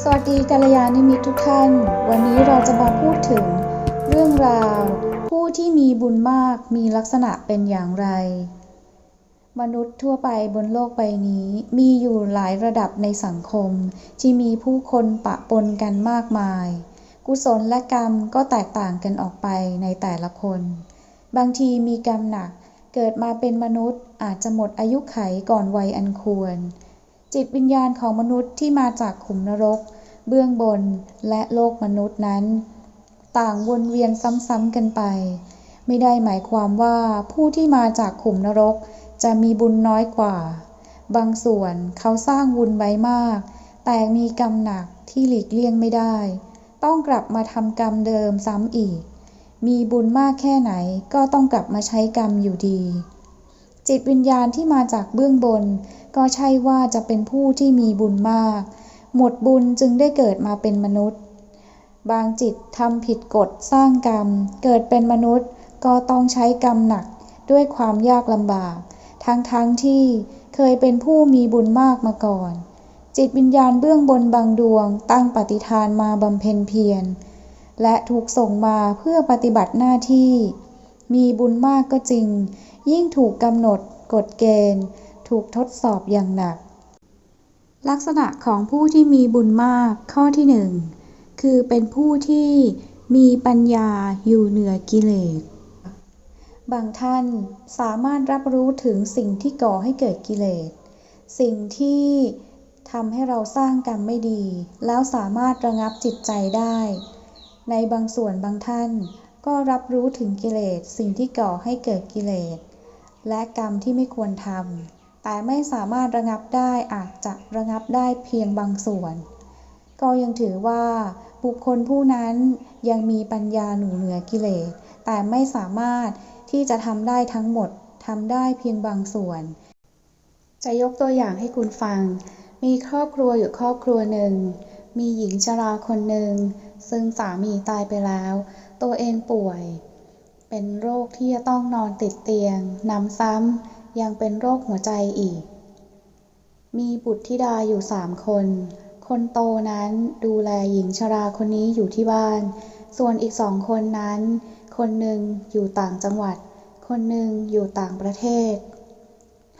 สวัสดีกัลยาณมิตรทุกท่าน วันนี้เราจะมาพูดถึง เรื่องราว ผู้ที่มีบุญมากมีลักษณะเป็นอย่างไร มนุษย์ทั่วไปบนโลกใบนี้ มีอยู่หลายระดับในสังคม ที่มีผู้คนปะปนกันมากมาย กุศลและกรรมก็แตกต่างกันออกไปในแต่ละคน บางทีมีกรรมหนัก เกิดมาเป็นมนุษย์อาจจะหมดอายุไขก่อนวัยอันควร จิตวิญญาณของมนุษย์ที่มาจากขุมนรก เบื้องบนและโลกมนุษย์นั้น ต่างวนเวียนซ้ำๆกันไป ไม่ได้หมายความว่าผู้ที่มาจากขุมนรกจะมีบุญน้อยกว่า บางส่วนเขาสร้างบุญไว้มาก แต่มีกรรมหนักที่หลีกเลี่ยงไม่ได้ ต้องกลับมาทำกรรมเดิมซ้ำอีก มีบุญมากแค่ไหนก็ต้องกลับมาใช้กรรมอยู่ดี จิตวิญญาณที่มาจากเบื้องบน ก็ใช่ว่าจะเป็นผู้ที่มีบุญมาก หมดบุญจึงได้เกิดมาเป็นมนุษย์ บางจิตทำผิดกฎสร้างกรรม เกิดเป็นมนุษย์ก็ต้องใช้กรรมหนักด้วยความยากลำบาก ทั้งๆทที่เคยเป็นผู้มีบุญมากมาก่อน จิตวิญญาณเบื้องบนบางดวง ตั้งปฏิฐานมาบำเพ็ญเพียรและถูกส่งมาเพื่อปฏิบัติหน้าที่ มีบุญมากก็จริง ยิ่งถูกกำหนดกฎเกณฑ์ ถูกทดสอบอย่างหนัก ลักษณะของผู้ที่มีบุญมากข้อที่หนึ่งคือเป็นผู้ที่มีปัญญาอยู่เหนือกิเลส บางท่านสามารถรับรู้ถึงสิ่งที่ก่อให้เกิดกิเลส สิ่งที่ทำให้เราสร้างกรรมไม่ดี แล้วสามารถระงับจิตใจได้ ในบางส่วนบางท่านก็รับรู้ถึงกิเลส สิ่งที่ก่อให้เกิดกิเลส และกรรมที่ไม่ควรทำแต่ไม่สามารถระงับได้อาจจะระงับได้เพียงบางส่วน ก็ยังถือว่าบุคคลผู้นั้นยังมีปัญญาหนูเหนือกิเลส แต่ไม่สามารถที่จะทำได้ทั้งหมดทำได้เพียงบางส่วน จะยกตัวอย่างให้คุณฟัง มีครอบครัวอยู่ครอบครัวหนึ่ง มีหญิงชราคนหนึ่ง ซึ่งสามีตายไปแล้ว ตัวเองป่วย เป็นโรคที่จะต้องนอนติดเตียงนำซ้ำยังเป็นโรคหัวใจอีก มีบุตรธิดาอยู่สามคน คนโตนั้นดูแลหญิงชราคนนี้อยู่ที่บ้าน ส่วนอีกสองคนนั้น คนหนึ่งอยู่ต่างจังหวัด คนหนึ่งอยู่ต่างประเทศ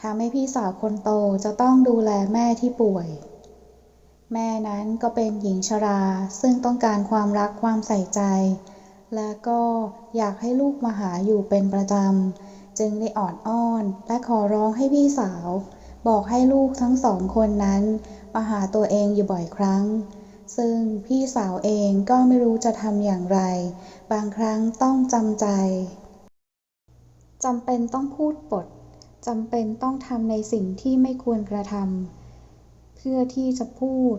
ทำให้พี่สาวคนโตจะต้องดูแลแม่ที่ป่วย แม่นั้นก็เป็นหญิงชราซึ่งต้องการความรักความใส่ใจ และก็อยากให้ลูกมาหาอยู่เป็นประจำ จึงได้ออดอ้อนและขอร้องให้พี่สาว บอกให้ลูกทั้งสองคนนั้นมาหาตัวเองอยู่บ่อยครั้ง ซึ่งพี่สาวเองก็ไม่รู้จะทำอย่างไร บางครั้งต้องจำใจจำเป็นต้องพูดปดจำเป็นต้องทำในสิ่งที่ไม่ควรกระทำเพื่อที่จะพูด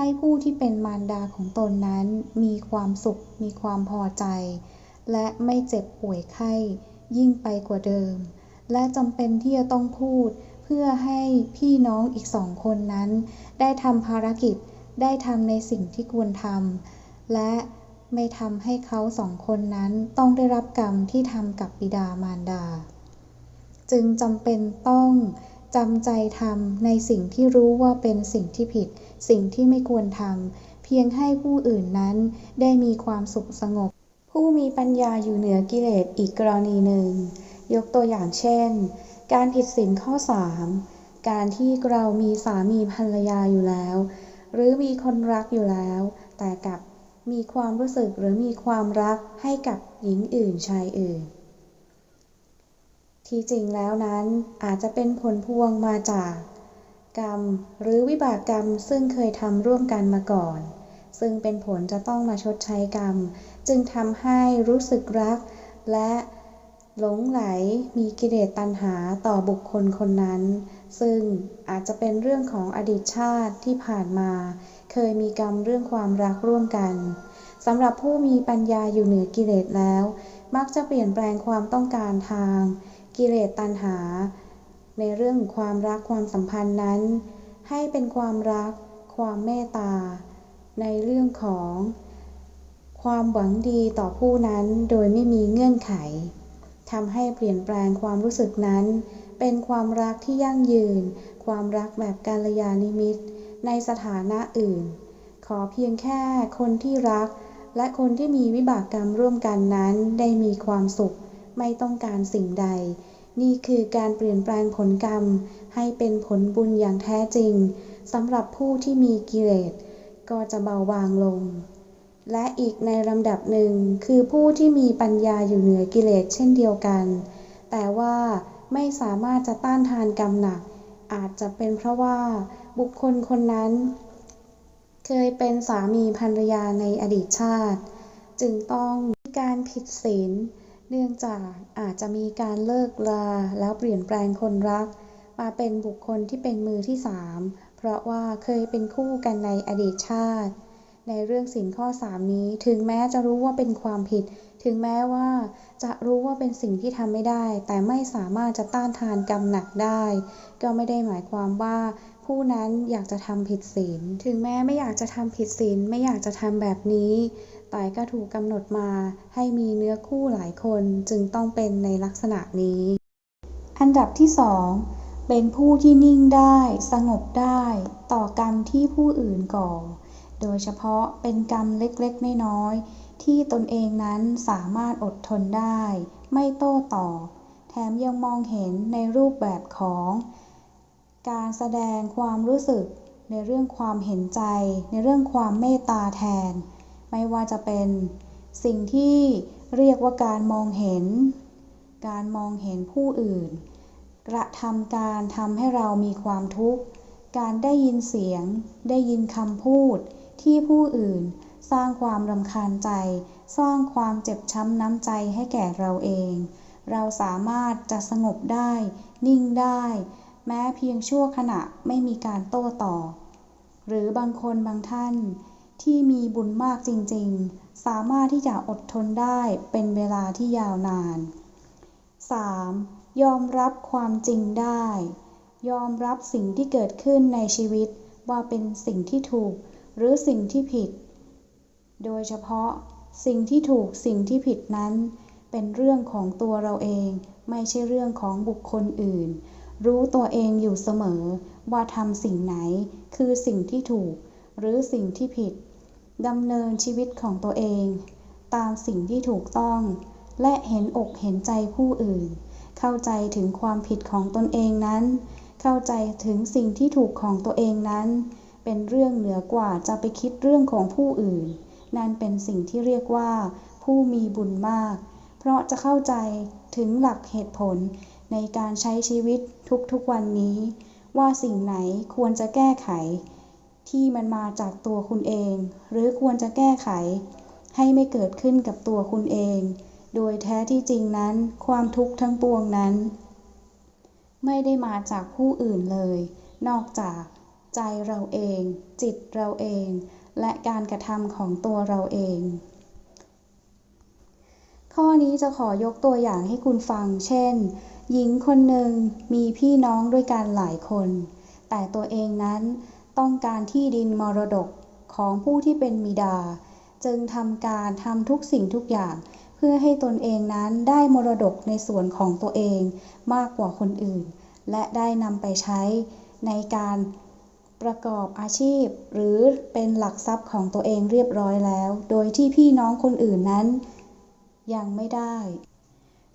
ให้ผู้ที่เป็นมารดาของตนนั้น มีความสุข มีความพอใจ และไม่เจ็บป่วยไข้ ยิ่งไปกว่าเดิม และจำเป็นที่จะต้องพูด เพื่อให้พี่น้องอีกสองคนนั้น ได้ทำภารกิจ ได้ทำในสิ่งที่ควรทำ และไม่ทำให้เขาสองคนนั้นต้องได้รับกรรมที่ทำกับบิดามารดา จึงจำเป็นต้องจำใจทำในสิ่งที่รู้ว่าเป็นสิ่งที่ผิด สิ่งที่ไม่ควรทำเพียงให้ผู้อื่นนั้นได้มีความสุขสงบ ผู้มีปัญญาอยู่เหนือกิเลสอีกกรณีหนึ่ง ยกตัวอย่างเช่น การผิดศีลข้อ 3 การที่เรามีสามีภรรยาอยู่แล้ว หรือมีคนรักอยู่แล้ว แต่กับมีความรู้สึกหรือมีความรักให้กับหญิงอื่นชายอื่น ที่จริงแล้วนั้นอาจจะเป็นผลพวงมาจาก กรรม หรือวิบากกรรมซึ่งเคยทำร่วมกันมาก่อน ซึ่งเป็นผลจะต้องมาชดใช้กรรม จึงทำให้รู้สึกรัก และหลงไหลมีกิเลสตัณหาต่อบุคคลคนนั้น ซึ่งอาจจะเป็นเรื่องของอดีตชาติที่ผ่านมา เคยมีกรรมเรื่องความรักร่วมกันสำหรับผู้มีปัญญาอยู่เหนือกิเลสแล้ว มักจะเปลี่ยนแปลงความต้องการทาง กิเลสตัณหา ในเรื่องความรักความสัมพันธ์นั้น ให้เป็นความรัก ความเมตตา ในเรื่องของ ความหวังดีต่อผู้นั้นโดยไม่มีเงื่อนไขทำให้เปลี่ยนแปลงความรู้สึกนั้น เป็นความรักที่ยั่งยืน ความรักแบบกาลยานิมิต ในสถานะอื่น ขอเพียงแค่คนที่รัก และคนที่มีวิบากกรรมร่วมกันนั้นได้มีความสุข ไม่ต้องการสิ่งใด นี่คือการเปลี่ยนแปลงผลกรรม ให้เป็นผลบุญอย่างแท้จริงสำหรับผู้ที่มีกิเลสก็จะเบาบางลง และอีกในลำดับหนึ่งคือผู้ที่มีปัญญาอยู่เหนือกิเลสเช่นเดียวกัน แต่ว่าไม่สามารถจะต้านทานกรรมหนัก อาจจะเป็นเพราะว่าบุคคลคนนั้น เคยเป็นสามีภรรยาในอดีตชาติ จึงต้องมีการผิดศีล เนื่องจากอาจจะมีการเลิกลาแล้วเปลี่ยนแปลงคนรัก มาเป็นบุคคลที่เป็นมือที่สามเพราะว่าเคยเป็นคู่กันในอดีตชาติ ในเรื่องสินข้อสามนี้ถึงแม้จะรู้ว่าเป็นความผิด ถึงแม้ว่าจะรู้ว่าเป็นสิ่งที่ทำไม่ได้ แต่ไม่สามารถจะต้านทานกรรมหนักได้ ก็ไม่ได้หมายความว่า ผู้นั้นอยากจะทำผิดศีล ถึงแม้ไม่อยากจะทำผิดศีลไม่อยากจะทำแบบนี้ แต่ก็ถูกกำหนดมาให้มีเนื้อคู่หลายคนจึงต้องเป็นในลักษณะนี้ อันดับที่สองเป็นผู้ที่นิ่งได้ สงบได้ ต่อกรรมที่ผู้อื่นก่อ โดยเฉพาะเป็นกรรมเล็กๆ น้อยๆ ที่ตนเองนั้นสามารถอดทนได้ ไม่โต้ตอบ แถมยังมองเห็นในรูปแบบของ การแสดงความรู้สึกในเรื่องความเห็นใจ ในเรื่องความเมตตาแทน ไม่ว่าจะเป็นสิ่งที่เรียกว่าการมองเห็น การมองเห็นผู้อื่น กระทำการทำให้เรามีความทุกข์ การได้ยินเสียง ได้ยินคำพูด ที่ผู้อื่น สร้างความรำคาญใจ สร้างความเจ็บช้ำน้ำใจให้แก่เราเอง เราสามารถจะสงบได้ นิ่งได้ แม้เพียงชั่วขณะไม่มีการโต้ตอบ หรือบางคนบางท่าน ที่มีบุญมากจริง ๆ สามารถที่จะอดทนได้เป็นเวลาที่ยาวนาน 3. ยอมรับความจริงได้ ยอมรับสิ่งที่เกิดขึ้นในชีวิตว่าเป็นสิ่งที่ถูกหรือสิ่งที่ผิด โดยเฉพาะสิ่งที่ถูกสิ่งที่ผิดนั้น เป็นเรื่องของตัวเราเอง ไม่ใช่เรื่องของบุคคลอื่น รู้ตัวเองอยู่เสมอ ว่าทำสิ่งไหนคือสิ่งที่ถูก หรือสิ่งที่ผิด ดำเนินชีวิตของตัวเอง ตามสิ่งที่ถูกต้อง และเห็นอกเห็นใจผู้อื่น เข้าใจถึงความผิดของตนเองนั้น เข้าใจถึงสิ่งที่ถูกของตัวเองนั้น เป็นเรื่องเหนือกว่าจะไปคิดเรื่องของผู้อื่น นั่นเป็นสิ่งที่เรียกว่า ผู้มีบุญมาก เพราะจะเข้าใจถึงหลักเหตุผลในการใช้ชีวิตทุกๆวันนี้ ว่าสิ่งไหนควรจะแก้ไข ที่มันมาจากตัวคุณเอง หรือควรจะแก้ไข ให้ไม่เกิดขึ้นกับตัวคุณเอง โดยแท้ที่จริงนั้น ความทุกข์ทั้งปวงนั้น ไม่ได้มาจากผู้อื่นเลย นอกจากใจเราเอง จิตเราเอง และการกระทำของตัวเราเอง ข้อนี้จะขอยกตัวอย่างให้คุณฟัง เช่น หญิงคนหนึ่งมีพี่น้องด้วยกันหลายคน แต่ตัวเองนั้น ต้องการที่ดินมรดกของผู้ที่เป็นมิดา จึงทำการทำทุกสิ่งทุกอย่าง เพื่อให้ตนเองนั้นได้มรดกในส่วนของตัวเองมากกว่าคนอื่น และได้นำไปใช้ในการประกอบอาชีพ หรือเป็นหลักทรัพย์ของตัวเองเรียบร้อยแล้ว โดยที่พี่น้องคนอื่นนั้น ยังไม่ได้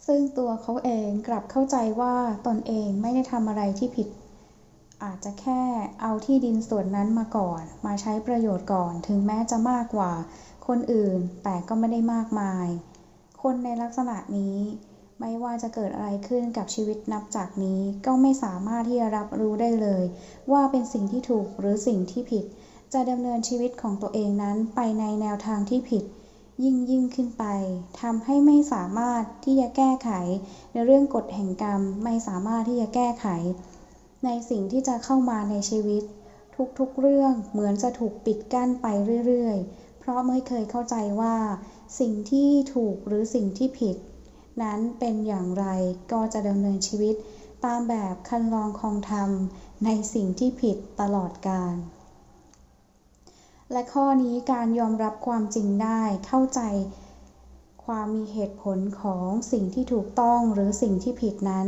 ซึ่งตัวเขาเองกลับเข้าใจว่าตนเองไม่ได้ทำอะไรที่ผิด อาจจะแค่เอาที่ดินส่วนนั้นมาก่อน มาใช้ประโยชน์ก่อน ถึงแม้จะมากกว่า คนอื่นแต่ก็ไม่ได้มากมาย คนในลักษณะนี้ไม่ว่าจะเกิดอะไรขึ้นกับชีวิตนับจากนี้ก็ไม่สามารถที่จะรับรู้ได้เลย ว่าเป็นสิ่งที่ถูกหรือสิ่งที่ผิด จะดำเนินชีวิตของตัวเองนั้นไปในแนวทางที่ผิด ยิ่งยิ่งขึ้นไปทำให้ไม่สามารถที่จะแก้ไข ในเรื่องกฎแห่งกรรมไม่สามารถที่จะแก้ไข ในสิ่งที่จะเข้ามาในชีวิต ทุกๆเรื่องเหมือนจะถูกปิดกั้นไปเรื่อยๆ เพราะไม่เคยเข้าใจว่า สิ่งที่ถูกหรือสิ่งที่ผิด นั้นเป็นอย่างไรก็จะดำเนินชีวิตตามแบบคันลองคองธรรมในสิ่งที่ผิดตลอดกาลและข้อนี้การยอมรับความจริงได้เข้าใจ ความมีเหตุผลของสิ่งที่ถูกต้องหรือสิ่งที่ผิดนั้น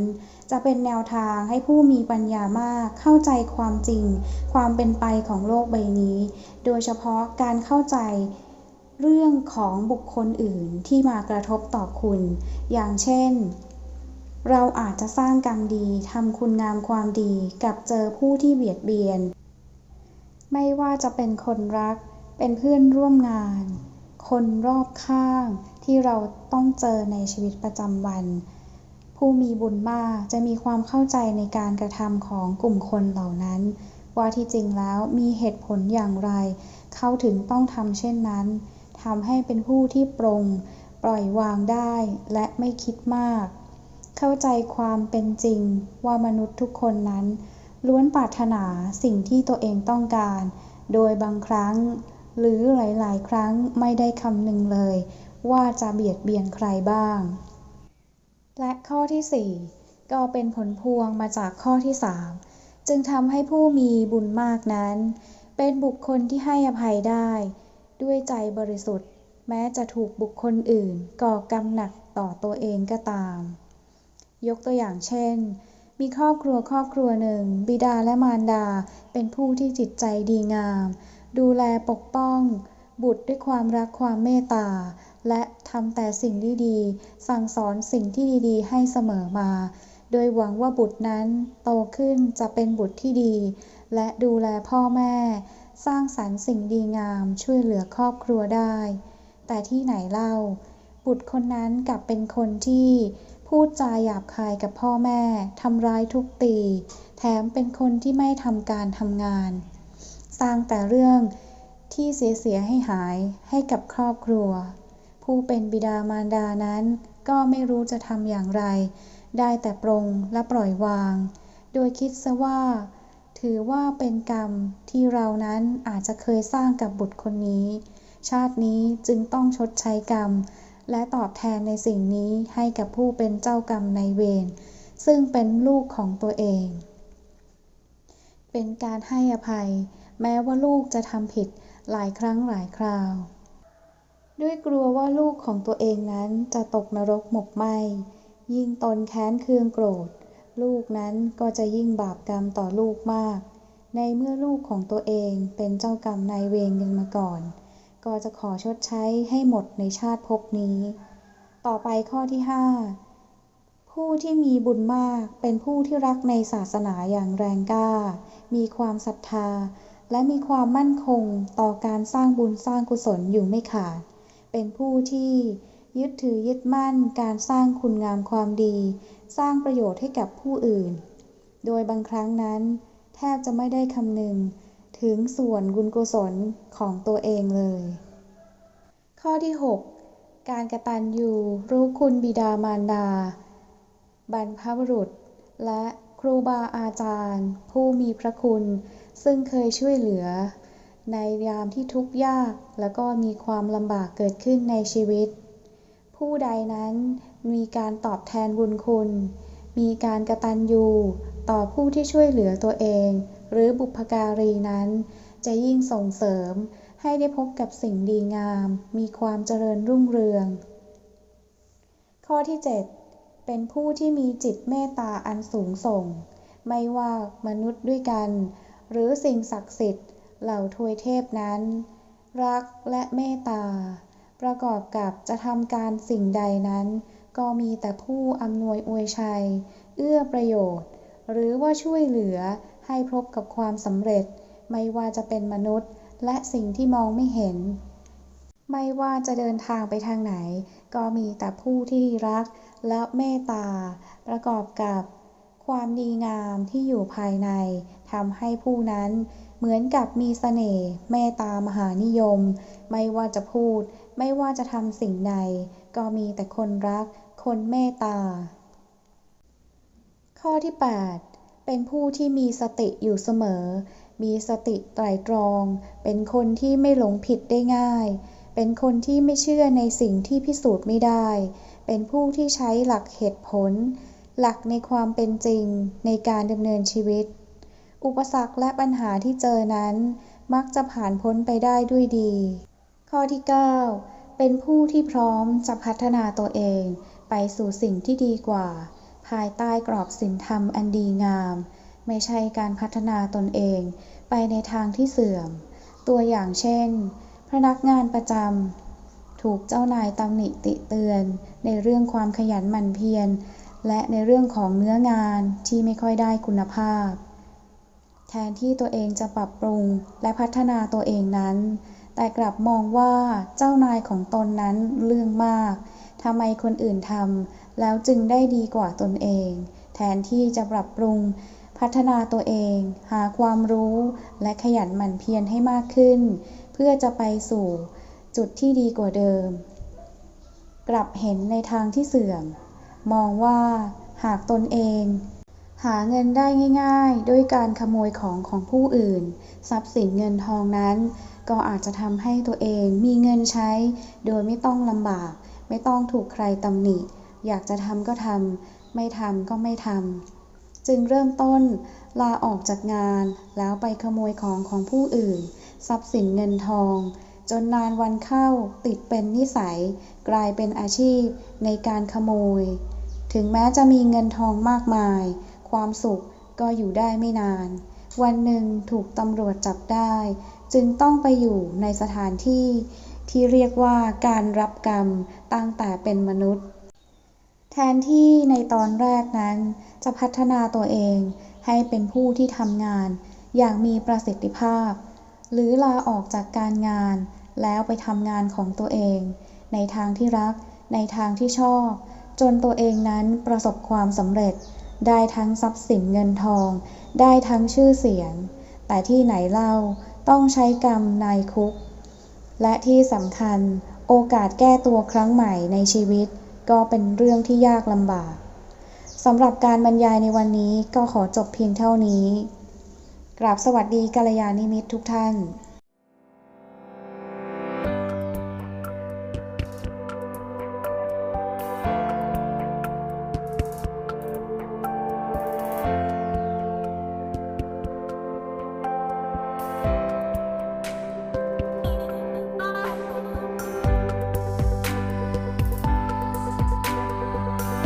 จะเป็นแนวทางให้ผู้มีปัญญามากเข้าใจความจริง ความเป็นไปของโลกใบนี้ โดยเฉพาะการเข้าใจเรื่องของบุคคลอื่นที่มากระทบต่อคุณ อย่างเช่น เราอาจจะสร้างกรรมดีทำคุณงามความดีกับเจอผู้ที่เบียดเบียน ไม่ว่าจะเป็นคนรัก เป็นเพื่อนร่วมงาน คนรอบข้าง ที่เราต้องเจอในชีวิตประจำวัน ผู้มีบุญมากจะมีความเข้าใจในการกระทำของกลุ่มคนเหล่านั้น ว่าที่จริงแล้วมีเหตุผลอย่างไร เขาถึงต้องทำเช่นนั้นทำให้เป็นผู้ที่ปรงปล่อยวางได้และไม่คิดมาก เข้าใจความเป็นจริงว่ามนุษย์ทุกคนนั้น ล้วนปรารถนาสิ่งที่ตัวเองต้องการ โดยบางครั้ง หรือหลาย ๆ ครั้งไม่ได้คำนึงเลย ว่าจะเบียดเบียนใครบ้าง และข้อที่ 4 ก็เป็นผลพวงมาจากข้อที่ 3 จึงทำให้ผู้มีบุญมากนั้น เป็นบุคคลที่ให้อภัยได้ ด้วยใจบริสุทธิ์ แม้จะถูกบุคคลอื่นก่อกรรมหนักต่อตัวเองก็ตาม ยกตัวอย่างเช่น มีครอบครัวครอบครัวหนึ่ง บิดาและมารดาเป็นผู้ที่จิตใจดีงาม ดูแลปกป้อง บุตรด้วยความรักความเมตตา และทำแต่สิ่งที่ดีสั่งสอนสิ่งที่ดีๆ ให้เสมอมา โดยหวังว่าบุตรนั้นโตขึ้นจะเป็นบุตรที่ดี และดูแลพ่อแม่ สร้างสรรค์สิ่งดีงามช่วยเหลือครอบครัวได้ แต่ที่ไหนเล่า บุตรคนนั้นกลับเป็นคนที่พูดจาหยาบคายกับพ่อแม่ ทำร้ายทุกตี แถมเป็นคนที่ไม่ทำการทำงาน สร้างแต่เรื่องที่เสีย ๆ ให้หายให้กับครอบครัว ผู้เป็นบิดามารดานั้น ก็ไม่รู้จะทำอย่างไร ได้แต่ปรงและปล่อยวาง โดยคิดซะว่า ถือว่าเป็นกรรมที่เรานั้นอาจจะเคยสร้างกับบุตรคนนี้ ชาตินี้จึงต้องชดใช้กรรม และตอบแทนในสิ่งนี้ให้กับผู้เป็นเจ้ากรรมในเวรซึ่งเป็นลูกของตัวเอง เป็นการให้อภัย แม้ว่าลูกจะทำผิดหลายครั้งหลายคราว ด้วยกลัวว่าลูกของตัวเองนั้นจะตกนรกหมกไหม ยิ่งตนแค้นเคืองโกรธ ลูกนั้นก็จะยิ่งบาปกรรมต่อลูกมาก ในเมื่อลูกของตัวเองเป็นเจ้ากรรมนายเวรกันมาก่อน ก็จะขอชดใช้ให้หมดในชาติภพนี้ ต่อไปข้อที่ 5 ผู้ที่มีบุญมากเป็นผู้ที่รักในศาสนาอย่างแรงกล้า มีความศรัทธา และมีความมั่นคงต่อการสร้างบุญสร้างกุศลอยู่ไม่ขาด เป็นผู้ที่ยึดถือยึดมั่นการสร้างคุณงามความดี สร้างประโยชน์ให้กับผู้อื่น โดยบางครั้งนั้น แทบจะไม่ได้คำนึงถึงส่วนบุญกุศลของตัวเองเลย ข้อที่ 6 การกระตันยูรู้คุณบิดามารดา บรรพบุรุษ และครูบาอาจารย์ ผู้มีพระคุณ ซึ่งเคยช่วยเหลือ ในยามที่ทุกข์ยากแล้วก็มีความลำบากเกิดขึ้นในชีวิต ผู้ใดนั้นมีการตอบแทนบุญคุณ มีการกระตัญญูต่อผู้ที่ช่วยเหลือตัวเอง หรือบุพการีนั้น จะยิ่งส่งเสริมให้ได้พบกับสิ่งดีงาม มีความเจริญรุ่งเรือง ข้อที่ 7 เป็นผู้ที่มีจิตเมตตาอันสูงส่ง ไม่ว่ามนุษย์ด้วยกัน หรือสิ่งศักดิ์สิทธิ์ เหล่าทวยเทพนั้น รักและเมตตา ประกอบกับจะทำการสิ่งใดนั้น ก็มีแต่ผู้อำนวยอวยชัย เอื้อประโยชน์ หรือว่าช่วยเหลือให้พบกับความสำเร็จ ไม่ว่าจะเป็นมนุษย์และสิ่งที่มองไม่เห็น ไม่ว่าจะเดินทางไปทางไหน ก็มีแต่ผู้ที่รักและเมตตา ประกอบกับ ความดีงามที่อยู่ภายในทำให้ผู้นั้นเหมือนกับมีเสน่ห์เมตตามหานิยม ไม่ว่าจะพูด ไม่ว่าจะทำสิ่งใดก็มีแต่คนรัก คนเมตตา ข้อที่ 8 เป็นผู้ที่มีสติอยู่เสมอ มีสติไตรตรอง เป็นคนที่ไม่หลงผิดได้ง่าย เป็นคนที่ไม่เชื่อในสิ่งที่พิสูจน์ไม่ได้ เป็นผู้ที่ใช้หลักเหตุผล หลักในความเป็นจริงในการดำเนินชีวิต อุปสรรคและปัญหาที่เจอนั้น มักจะผ่านพ้นไปได้ด้วยดี ข้อที่ 9 เป็นผู้ที่พร้อมจะพัฒนาตัวเอง ไปสู่สิ่งที่ดีกว่า ภายใต้กรอบศีลธรรมอันดีงาม ไม่ใช่การพัฒนาตนเอง ไปในทางที่เสื่อม ตัวอย่างเช่น พนักงานประจำถูกเจ้านายตำหนิติเตือน ในเรื่องความขยันหมั่นเพียร และในเรื่องของเนื้องานที่ไม่ค่อยได้คุณภาพ แทนที่ตัวเองจะปรับปรุงและพัฒนาตัวเองนั้น แต่กลับมองว่าเจ้านายของตนนั้นเรื่องมากทำไมคนอื่นทำแล้วจึงได้ดีกว่าตนเอง แทนที่จะปรับปรุง พัฒนาตัวเอง หาความรู้และขยันหมั่นเพียรให้มากขึ้น เพื่อจะไปสู่จุดที่ดีกว่าเดิม กลับเห็นในทางที่เสื่อม มองว่าหากตนเอง หาเงินได้ง่ายๆ ด้วยการขโมยของของผู้อื่น ทรัพย์สินเงินทองนั้น ก็อาจจะทำให้ตัวเองมีเงินใช้ โดยไม่ต้องลำบาก ไม่ต้องถูกใครตำหนิ อยากจะทำก็ทำไม่ทำก็ไม่ทำจึงเริ่มต้นลาออกจากงาน แล้วไปขโมยของของผู้อื่น ทรัพย์สินเงินทอง จนนานวันเข้าติดเป็นนิสัย กลายเป็นอาชีพในการขโมย ถึงแม้จะมีเงินทองมากมาย ความสุขก็อยู่ได้ไม่นาน วันหนึ่งถูกตำรวจจับได้ จึงต้องไปอยู่ในสถานที่ที่เรียกว่าการรับกรรมตั้งแต่เป็นมนุษย์ แทนที่ในตอนแรกนั้น จะพัฒนาตัวเองให้เป็นผู้ที่ทำงาน อย่างมีประสิทธิภาพ หรือลาออกจากการงาน แล้วไปทำงานของตัวเอง ในทางที่รัก ในทางที่ชอบ จนตัวเองนั้นประสบความสำเร็จ ได้ทั้งทรัพย์สินเงินทอง ได้ทั้งชื่อเสียง แต่ที่ไหนเล่าต้องใช้กรรมในคุก และที่สำคัญโอกาสแก้ตัวครั้งใหม่ในชีวิต ก็เป็นเรื่องที่ยากลำบากสำหรับการบรรยายในวันนี้ก็ขอจบเพียงเท่านี้ กราบสวัสดีกัลยาณมิตรทุกท่าน